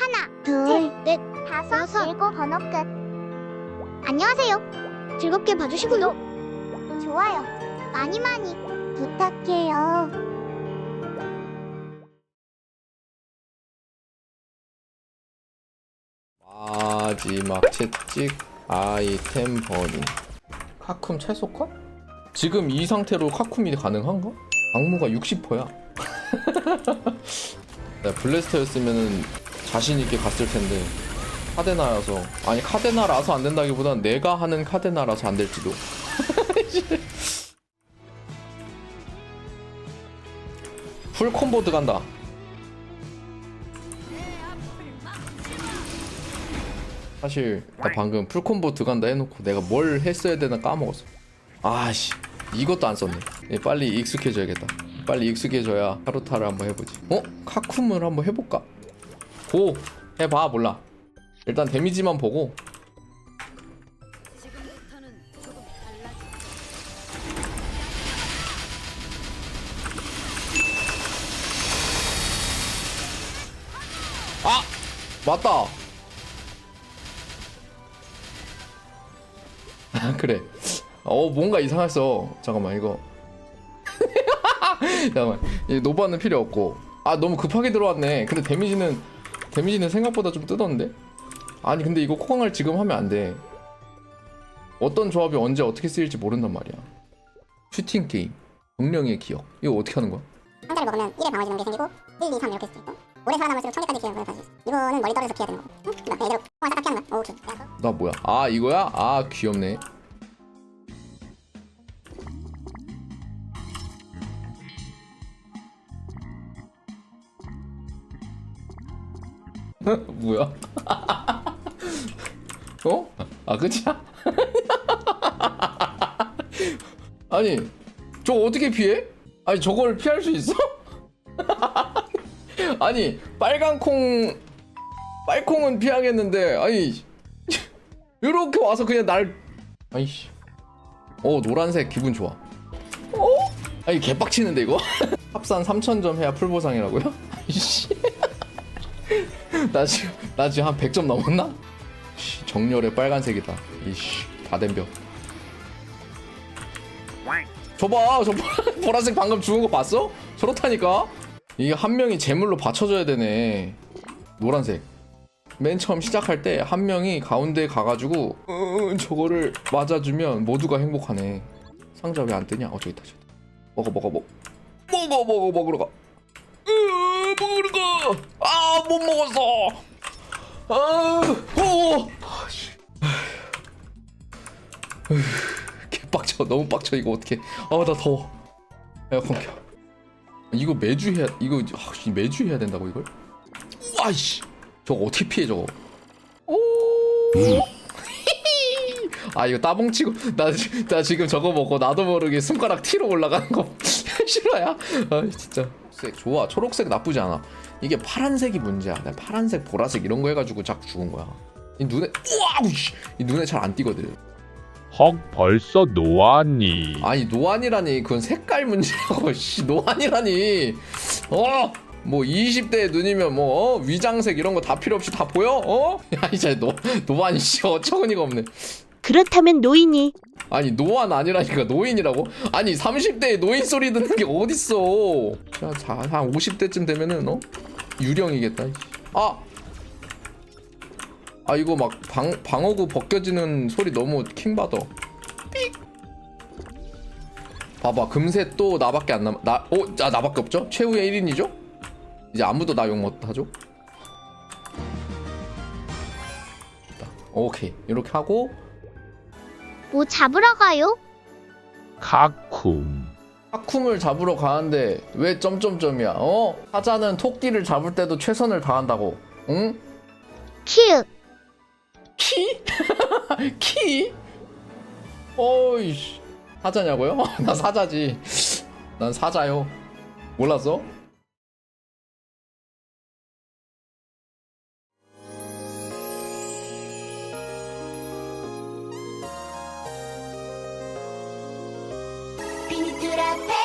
하나, 둘, 넷, 다섯, 여섯. 일곱, 번호 끝. 안녕하세요. 즐겁게 봐주시고요. 좋아요. 많이 많이 부탁해요. 마지막 채찍 아이템 버닝 카쿰 채소 컷? 지금 이 상태로 카쿰이 가능한가? 악무가 60%야 나 블래스터였으면은 자신 있게 갔을 텐데 카데나라서 아니 카데나라서 안 된다기보단 내가 하는 카데나라서 안 될지도. 풀 콤보 들어간다. 사실 나 방금 풀 콤보 들어간다 해놓고 내가 뭘 했어야 되나 까먹었어. 아씨 이것도 안 썼네. 예, 빨리 익숙해져야겠다. 빨리 익숙해져야 타로타를 한번 해보지. 어? 카쿰을 한번 해볼까? 고! 해봐 몰라 일단 데미지만 보고 아! 맞다 아, 그래. 어 뭔가 이상했어. 잠깐만 이거. 잠깐만. 이 노바는 필요 없고. 아 너무 급하게 들어왔네. 근데 데미지는 데미지는 생각보다 좀 뜨던데. 아니 근데 이거 코강을 지금 하면 안 돼. 어떤 조합이 언제 어떻게 쓰일지 모른단 말이야. 슈팅 게임. 명령의 기억. 이거 어떻게 하는 거야? 상자를 먹으면 1의 방어지는 게 생기고 1, 2, 3 이렇게 쓸수 있고 오래 살아남을수록 1000개까지 기회를 가질 수 있어 이거는 멀리 떨어져서 피해야 되는 거고 응? 그다음 얘대로 통화 싹 피하는 거야 오, 오케이 야, 나 뭐야? 아 이거야? 아 귀엽네. 뭐야? 어? 아 끝이야? 아니 저 어떻게 피해? 아니 저걸 피할 수 있어? 아니 빨간 콩 빨콩은 피하겠는데 아니 이렇게 와서 그냥 날 아이씨 어 노란색 기분 좋아 어? 아니 개빡치는데 이거 합산 3000점 해야 풀보상이라고요? 아이씨 나 지금 나 지금 한 100점 넘었나? 씨, 정렬의 빨간색이다 이씨 다 덤벼 저봐 저 보라- 보라색 방금 죽은 거 봤어? 저렇다니까 이게 한 명이 제물로 받쳐줘야 되네 노란색 맨 처음 시작할 때 한 명이 가운데 가가지고 으, 저거를 맞아주면 모두가 행복하네. 상자 왜 안 뜨냐? 어 저기 있다. 저기 있다. 먹어 먹어 먹어 먹어 먹어 먹으러 가. 으, 먹으러 가. 아못 먹었어. 아, 오. 개빡쳐 너무 빡쳐 이거 어떻게? 아 나 더워. 에어컨 켜. 이거 매주 해야 이거 아, 씨, 매주 해야 된다고 이걸? 와이씨. 저거 어떻게 피해 저거? 오. 아 이거 따봉치고 나, 지- 나 지금 저거 먹고 나도 모르게 손가락 티로 올라가는 거 싫어야? 아 진짜 초록색 좋아. 초록색 나쁘지 않아. 이게 파란색이 문제야. 나 파란색 보라색 이런 거 해가지고 자꾸 죽은 거야. 이 눈에 우와! 씨, 이 눈에 잘 안 띄거든. 헉 벌써 노안이. 아니 노안이라니. 그건 색깔 문제라고 씨. 노안이라니. 어? 뭐 20대 눈이면 뭐 어? 위장색 이런 거 다 필요 없이 다 보여? 어? 야 이제 노 노안이 씨 어처구니가 없네. 그렇다면 노인이 아니 노안 아니라니까 노인이라고? 아니 30대에 노인 소리 듣는 게 어딨어 자, 자, 한 50대쯤 되면은 어? 유령이겠다. 아! 아 이거 막 방, 방어구 벗겨지는 소리 너무 킹받아 삑! 봐봐 금세 또 나밖에 안 남.. 나.. 어? 아 나밖에 없죠? 최후의 1인이죠? 이제 아무도 나 욕 못하죠? 오케이 이렇게 하고 뭐 잡으러 가요? 카쿰 하쿰을 잡으러 가는데 왜 점점점이야? 어? 사자는 토끼를 잡을 때도 최선을 다한다고. 응? 큐 키? 키? 어이씨. 사자냐고요? 나 사자지. 난 사자요. 몰랐어? to the.